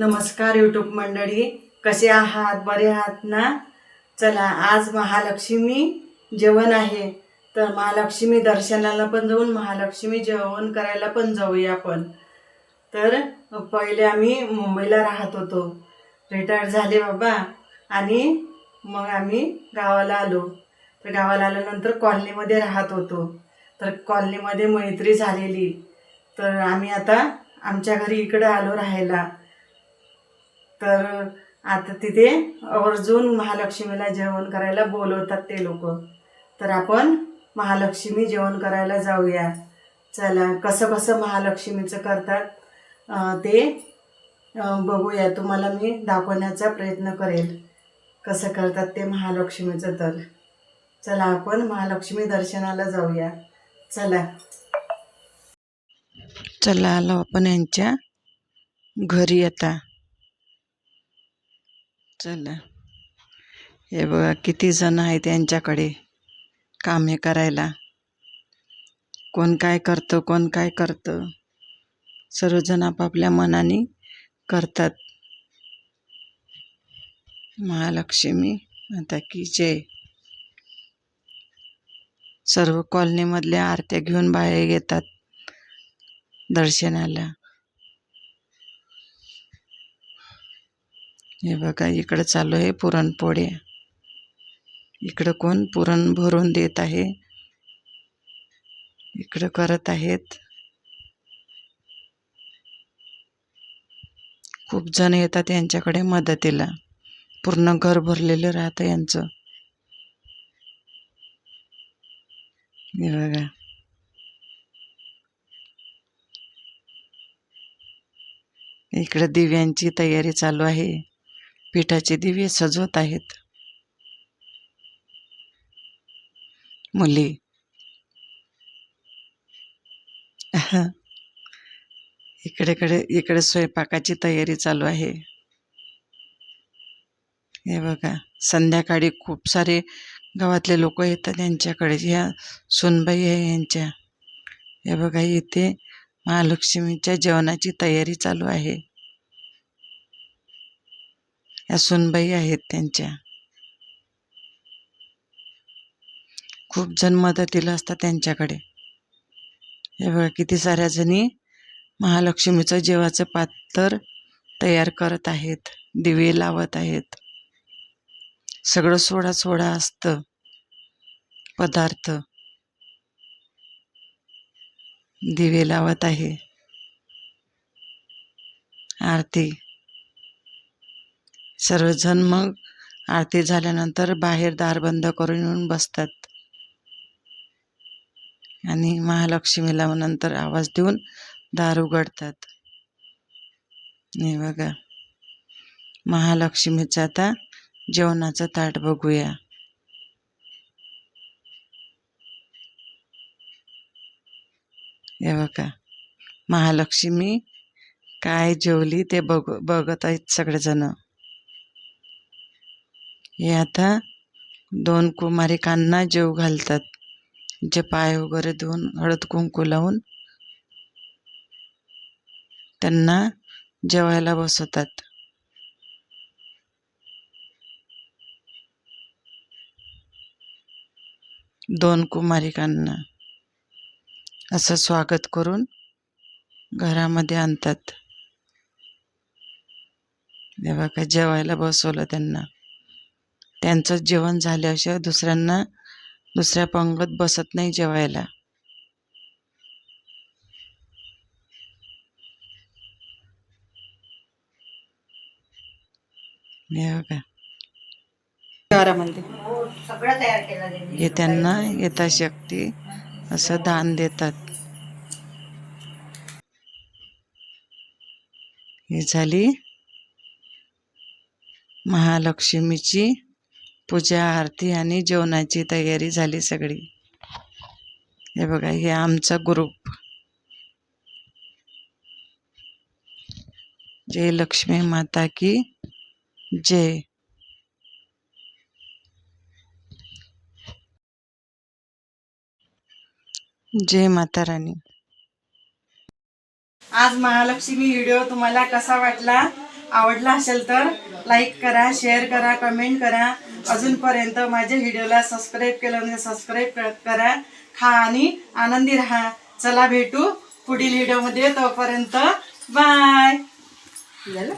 नमस्कार यूट्यूब मंडळी. कसे आहात? बरे आहात ना? चला आज महालक्ष्मी जेवण आहे. तर महालक्ष्मी दर्शनाला पण जाऊन महालक्ष्मी जेवण करायला पण जाऊया आपण. तर पहिले आम्ही मुंबईला राहत होतो. रिटायर झाले बाबा. आणि मग आम्ही गावाला आलो. तर गावाला आल्यानंतर कॉलनीमध्ये राहत होतो. तर कॉलनीमध्ये मैत्री झालेली. तर आम्ही आता आमच्या घरी इकडं आलो राहायला. तर आता तिथे आवर्जून महालक्ष्मीला जेवण करायला बोलवतात ते लोक. तर आपण महालक्ष्मी जेवण करायला जाऊया. चला कसं कसं महालक्ष्मीचं करतात ते बघूया. तुम्हाला मी दाखवण्याचा प्रयत्न करेल कसं करतात ते महालक्ष्मीचं तर. चला आपण महालक्ष्मी दर्शनाला जाऊया. चला. चला आलो आपण यांच्या घरी आता. चला. हे बघा किती जण आहेत यांच्याकडे कामे करायला. कोण काय करतं कोण काय करतं. सर्वजण आपापल्या मनाने करतात. महालक्ष्मी आता की जय. सर्व कॉलनीमधल्या आरत्या घेऊन बाहेर येतात दर्शनाला. हे बघा इकडं चालू आहे पुरणपोळी इकडं कोण पुरण भरून देत आहे? इकडं करत आहेत. खूप जण येतात यांच्याकडे मदतीला. पूर्ण घर भरलेलं राहतं यांचं. हे बघा. इकडं दिव्यांची तयारी चालू आहे. पिठाचे दिवे सजवत आहेत. मुली. इकडेकडे इकडे स्वयंपाकाची तयारी चालू आहे. हे बघा संध्याकाळी खूप सारे गावातले लोक येतात यांच्याकडे. ह्या सुनबाई आहे यांच्या. हे बघा इथे महालक्ष्मीच्या जेवणाची तयारी चालू आहे. या सुनबाई आहेत त्यांच्या. खूप जण मदतीला असतात त्यांच्याकडे. हे बघा किती साऱ्या जणी महालक्ष्मीचं जेवाचं पात्र तयार करत आहेत दिवे लावत आहेत. सगळं सोडा सोडा असतं पदार्थ. दिवे लावत आहे. आरती सर्वजण मग आरती झाल्यानंतर बाहेर दार बंद करून येऊन बसतात. आणि महालक्ष्मीला नंतर आवाज देऊन दार उघडतात. नाही बघा. महालक्ष्मीचं आता जेवणाचं ताट बघूया. हे बघा. महालक्ष्मी काय जेवली ते बघ बघत आहेत सगळेजणं. हे आता दोन कुमारिकांना जेव घालतात. जे पाय वगैरे धुवून हळद कुंकू लावून त्यांना जेवायला बसवतात. दोन कुमारिकांना असं स्वागत करून घरामध्ये आणतात. तेव्हा काय जेवायला बसवलं त्यांना. त्यांचं जेवण झाल्याशिवाय दुसऱ्यांना दुसऱ्या पंगत बसत नाही जेवायला. हे त्यांनी त्यांना यथाशक्ती असं दान देतात. ही झाली महालक्ष्मीची पूजा आरती आणि जेवणाची तयारी झाली सगळी. हे बघा हे आमचा ग्रुप जय लक्ष्मी माता की जय. जय माता राणी. आज महालक्ष्मी व्हिडिओ तुम्हाला कसा वाटला? आवडला असेल तर लाईक करा शेअर करा कमेंट करा. अजूनपर्यंत माझ्या व्हिडिओला सबस्क्राईब केलं म्हणजे सबस्क्राईब करा खा आणि आनंदी राहा. चला भेटू पुढील व्हिडिओमध्ये तोपर्यंत बाय झालं?